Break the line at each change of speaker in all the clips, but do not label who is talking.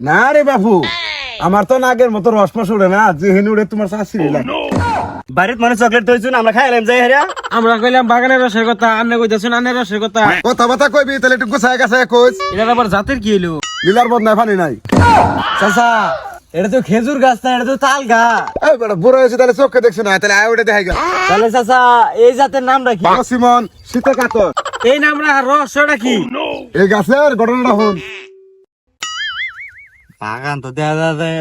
না রে বাপু আমার তো নাগের মতো রসমস উড়ে না যে হেন উড়ে তোমার শাশুড়ি লাগে।
বাড়িত মানে চকলেট তৈছুন আমরা খাইলাম যাই হেরা।
আমরা কইলাম বাগানের রসের কথা আন্নে কইতাছেন আন্নের রসের কথা।
কথা বাতা কইবি তাহলে একটু গুছায় গেছে কইস।
এটা আবার জাতের কি হইল?
লীলার বদনায় পানি নাই।
চাচা এটা তো খেজুর গাছ না এটা তো তাল গাছ
এই বেটা বুড়ো হয়েছে তাহলে চোখে দেখছ না তাহলে আয় ওটা দেখা গেল
তাহলে চাচা এই জাতের নাম রাখি
সিমন শীতে কাতর
এই নামরা রহস্যটা কি?
এই গাছের ঘটনাটা হন
বাগান তো দেখা যাচ্ছে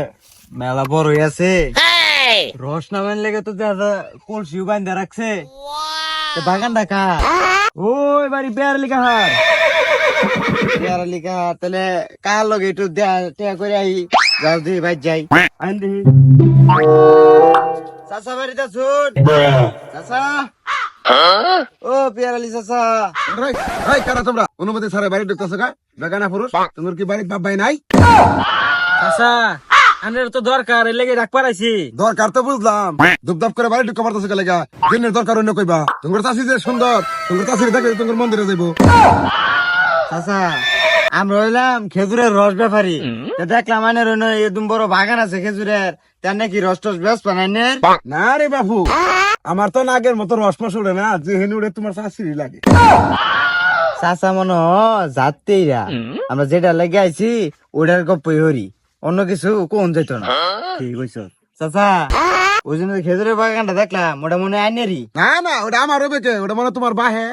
মেলা বড় হয়ে আছে। রস নামের লেগে তো দেখা যায় কলসিও বান্ধা রাখছে। তো বাগানটা কা ওই বাড়ি বেয়ার লিখা হার বেয়ার লিখা হার তাহলে কার লগে একটু দেয়া করে আই? যাও দি ভাই যাই। আইন দিহি চাচা বাড়িতে শুন চাচা? ও পেয়ারালি
এই কারা তোমরা? অনুমতি ছাড়া বাড়ি ঢুকতেছো কা? বেগানা পুরুষ তোমার কি বাড়ির বাপ ভাই নাই?
আচ্ছা তো দরকার এর লেগে ডাক পারাইছি
দরকার তো বুঝলাম। দুপদাপ করে বাড়ি লেগা দিনের দরকার অন্য কইবা। তোমার চাষি যে সুন্দর তোমার চাষি দেখলে তোমার মন্দিরে যাইবো।
চাচা আমরা হইলাম খেজুরের রস ব্যাপারী। তো দেখলাম মানে এদম বড় বাগান আছে খেজুরের। তার নাকি রস টস বেশ বানাইনের
না রে বাপু আমার তো নাগের মতো রসমস উড়ে না যে হেন উড়ে তোমার শাশুড়ি লাগে।
চাচা মনে হয় যাত্রীরা আমরা যেটা লেগে আইছি ওটার গপ্পই হরি। অন্য কিছু কোন যেত না। ঠিক হইছ চাচা ওই জন্য খেজুরের বাগানটা দেখলাম ওটা মনে হয় আইনেরই
না না ওটা আমার হবে কে ওটা মানে তোমার বাহে।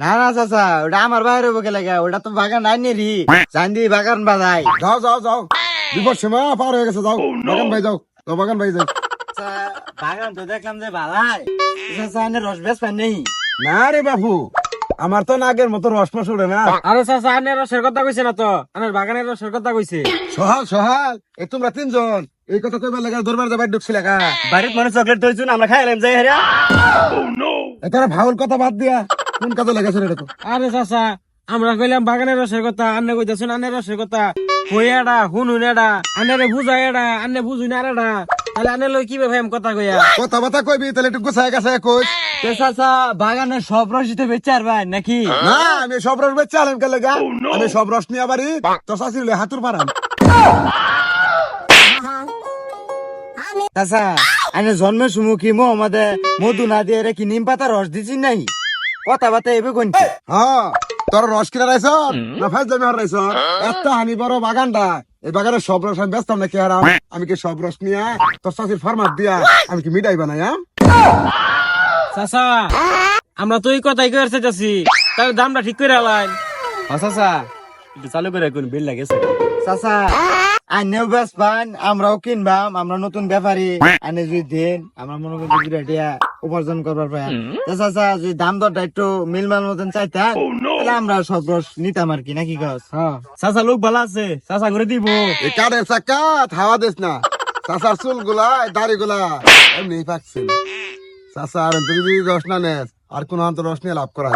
না না চাচা ওটা আমার বাইরে বকে লাগে ওটা তো বাগান আইনেরই জান দি বাগান বাজাই।
যাও যাও যাও। বিপদ সীমা পার হয়ে গেছে যাও। বাগান ভাই যাও। যাও বাগান ভাই যাও।
বাগান তো দেখলাম যে বালাই। চাচা আইনের রস বেশ পাই নেই।
না রে বাপু আমার তো নাগের মতো রস রসমস উড়ে না।
আরে চাচা আন্নের রসের কথা কইছে না তো? আন্নের বাগানের রসের কথা কইছে।
সহাল সহাল। এ তোমরা তিনজন। এই কথা কইবার লাগা দরবার যাবার ঢুকছিল কা?
বাড়িত মানে চকলেট তৈছুন আমরা খাইলাম যাই হেরা।
এটারা ভাউল কথা বাদ দিয়া কোন কাজে লাগাছে রে তো?
আরে চাচা আমরা কইলাম বাগানের রসের কথা আন্নে কইতাছেন আন্নের রসের কথা। কইয়াডা হুনুন এডা আন্নারে বুঝাই এডা আন্নে বুঝুন আর এডা। তাহলে আন্নে লই কি ভাই কথা কইয়া?
কথা কথা কইবি তাহলে একটু গুছায় গেছে কইস।
তে চাচা বাগানের সব রসিতে বেচার ভাই নাকি?
না আমি সব রস বেচে আলাম কে লাগা। আমি সব রস নিয়ে বাড়ি তোর শাশুড়ি হাতুর পারাম
চাচা আনে জন্মের সুমুখী মো আমাদের মধু না দিয়ে রেখি নিম পাতা রস দিছি নাই? কথা বাতা এবে কোনটি
হ্যাঁ তোর রস কিনা রাইছ? না ফেস জমি হার রাইছ এত হানি বড় বাগানটা। এই বাগানের সব রস আমি ব্যস্তাম না কি হারাম? আমি কি সব রস নিয়ে তোর শাশুড়ির ফার্মার দিয়া আমি কি মিঠাই বানাই আম?
চাচা আমরা তো এই কথাই কইর চাইতাছি তাহলে দামটা ঠিক করে আলাই
চাচা। একটু চালু করে কোন বিল লাগেছে। চাচা আনেও বেশ পান আমরাও কিনবাম আমরা নতুন ব্যাপারী। আনে যদি দেন আমরা মনে করি দুটা টিয়া উপার্জন করবার পাই। চাচা যদি দাম দরটা একটু মিলমাল মতন চাইতাম তাহলে আমরা সব রস নিতাম আর কি নাকি গছ
হ্যাঁ।
চাচা লোক ভালো আছে চাচা করে দিব।
এই কাঠের চাক্কা হাওয়া দিস না। চাষার চুলগুলা দাড়ি গুলা এমনি পাকছে। আর যদি রস না নেস আর কোন অন্ত রস নিয়ে লাভ করা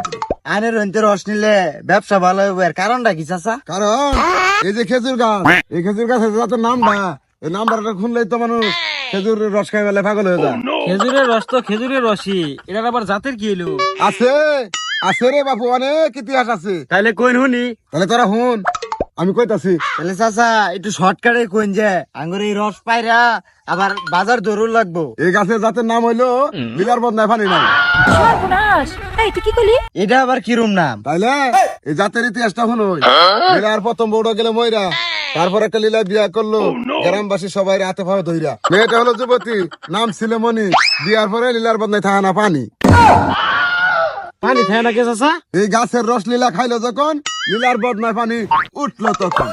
রস নিলে ব্যবসা ভালো হবে আর কারণটা কি চাচা?
কারণ এই যে খেজুর গাছ এই খেজুর গাছের নামটা এই নাম্বারটা খুললেই তো মানুষ খেজুর রস খাই বেলে পাগল হয়ে যায়।
খেজুরের রস তো খেজুরের রসই এটার আবার জাতের কি হইল?
আছে আছে রে বাপু অনেক ইতিহাস আছে।
তাহলে কইন শুনি
তাহলে তোরা হুন। আমি কইতাছি।
তাহলে চাচা একটু শর্টকাটে কইন যে আঙ্গুর এই রস পাইরা আবার বাজার দরুর লাগবো।
এই গাছের জাতের নাম হইল বিলার বদনায় পানি নাই।
সর্বনাশ! এই তুই কি করলি?
এটা আবার কিরম নাম?
তাইলে এই জাতের ইতিহাসটা শুনো। লীলার প্রথম বউটা গেলে ময়রা তারপর একটা লীলা বিয়া করল। গ্রামবাসী সবাই হাতে পাওয়া ধইরা। মেয়েটা হলো যুবতী নাম ছিল মনি বিয়ার পরে লীলার বদনায় থাকা না পানি
পানি খায় না কে চাচা?
এই গাছের রস লীলা খাইলো যখন লীলার বদনায় পানি উঠল তখন।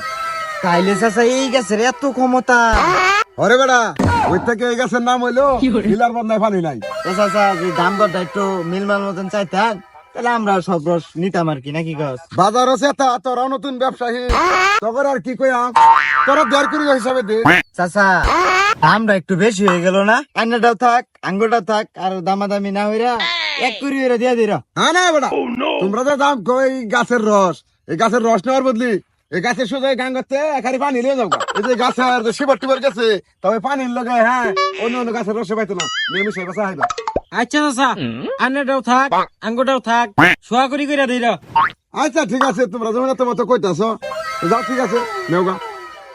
তাইলে চাচা এই গাছের এত ক্ষমতা।
ওরে বেড়া ওই থেকে এই গাছের নাম হইল লীলার বদনায় পানি নাই।
তো চাচা যদি দাম দরটা একটু মিলমাল মতন চাইতেন তাহলে আমরা সব রস নিতাম আর কি নাকি গছ
বাজার আছে তা তোরা নতুন ব্যবসায়ী। তখন আর কি কইয়াম তোরা দেড় কুড়ি হিসাবে দে।
চাচা দামটা একটু বেশি হয়ে গেল না? আন্নাটাও থাক আঙ্গুরটাও থাক আর দামাদামি না হইরা এক কুড়ি হইরা দিয়া দিরা।
হ্যাঁ না বেটা তোমরা তো দাম কই গাছের রস এই গাছের রস নেওয়ার বদলি এই গাছের সোজা গান করতে এখানে পানি নিয়ে যাও এই যে গাছের শিবর টিবর গেছে তবে পানির লগে হ্যাঁ অন্য অন্য গাছের রসে পাইতো না। গাছে হাইবা
আচ্ছা চাচা আন্নেটাও থাক আঙ্গুরটাও থাক সোয়া করি কইরা দিরা
আচ্ছা ঠিক আছে তোমরা যখন এত মতো কইতাছ যাও ঠিক আছে নেও গা।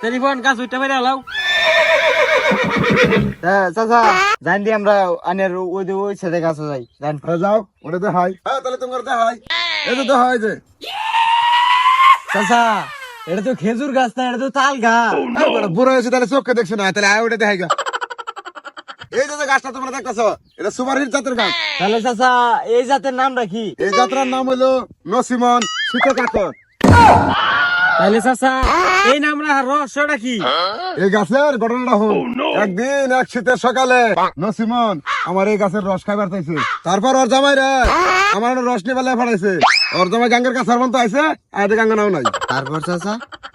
টেলিফোন গাছ উঠতে পারে আলাও
হ্যাঁ চাচা। জান দি আমরা আনের ওই যে ওই কাছে যাই জান।
আরে যাও ওটা দেখাই হ্যাঁ তাহলে তোমার দেখাই। এই তো দেখাই যে।
চাচা এটা তো খেজুর গাছ না এটা তো তাল গাছ।
এই বুড়ো হয়েছে তাহলে চোখকে দেখছ না তাহলে আয় ওটা দেখাই গা। এই যে গাছটা তোমরা দেখতেছো এটা সুপার হিট জাতের গাছ।
তাহলে চাচা এই জাতের নাম রাখি
এই যাত্রার নাম হলো নসিমন শীত কাকর
তাহলে চাচা এই নামরা রহস্যটা কি?
এই গাছের ঘটনাটা হল একদিন এক শীতের সকালে নসিমন আমার এই গাছের রস খাইবার চাইছে। তারপর ওর জামাই রে আমার রস নিয়ে বেলায় ফাড়াইছে ওর জামাই গাঙ্গের কাছে আইছে আর গাঙ্গা নাও নাই।
তারপর চাচা?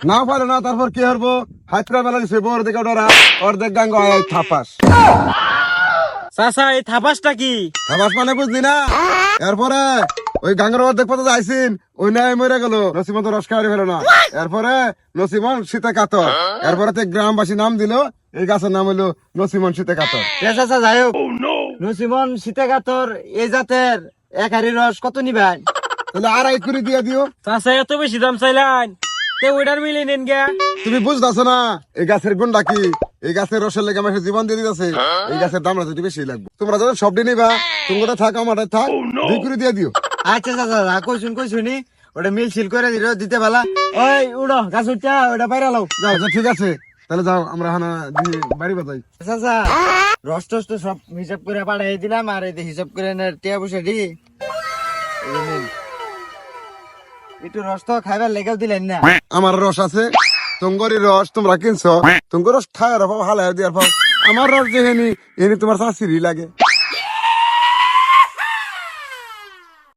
নাও পারে না তারপর কি হব হাতরা বেলা দিছে বোর দিকে ওরা অর্ধেক গাঙ্গ থাপাস।
চাচা এই থাপাসটা কি?
থাপাস মানে বুঝলি না? এরপরে ওই গাঙ্গের অর্ধেক পথে যাইছিন ওই নাই মরে গেল। নসিমন তো রস খাওয়ারি ফেলো না। এরপরে নসিমন শীতে কাতর এরপরে তো গ্রামবাসী নাম দিল। এই গাছের নাম হলো নসিমন শীতে কাতর
যাই হোক নসিমন সীতাকাতর এই জাতের এক হাড়ি রস কত নিবেন?
তাহলে আড়াই করে দিয়ে দিও।
চাচা এত বেশি দাম চাইলেন? তে ওইটার মিলে নেন গা।
তুমি বুঝতেছো না এই গাছের গুণটা কি? এই গাছের রসের লেগে আমার জীবন দিয়ে দিতেছে। এই গাছের দামটা যদি বেশি লাগবে। তোমরা যখন সব দিনই বা তোমরা থাক আমার থাক। দুই করে দিয়ে দিও।
আচ্ছা চাচা যা কইছুন কইছুনি? ওটা মিল সিল করে দিল দিতে পালা। ওই উড়ো গাছ উঠা ওটা বাইরে লাও।
যাও আচ্ছা, ঠিক আছে। তাহলে যাও আমরা হানা দিয়ে বাড়ি বাজাই।
চাচা রস টস তো সব হিসাব করে দিলাম আর এই হিসাব করে টিয়া বসে। একটু রস তো খাইবার লেগেও দিলেন না।
আমার রস আছে তোমারই রস তোমরা কিনছো। তোমার রস খায় হালাই দিয়ার পাও আমার রস যে হেনি এনে তোমার শাশুড়ি লাগে।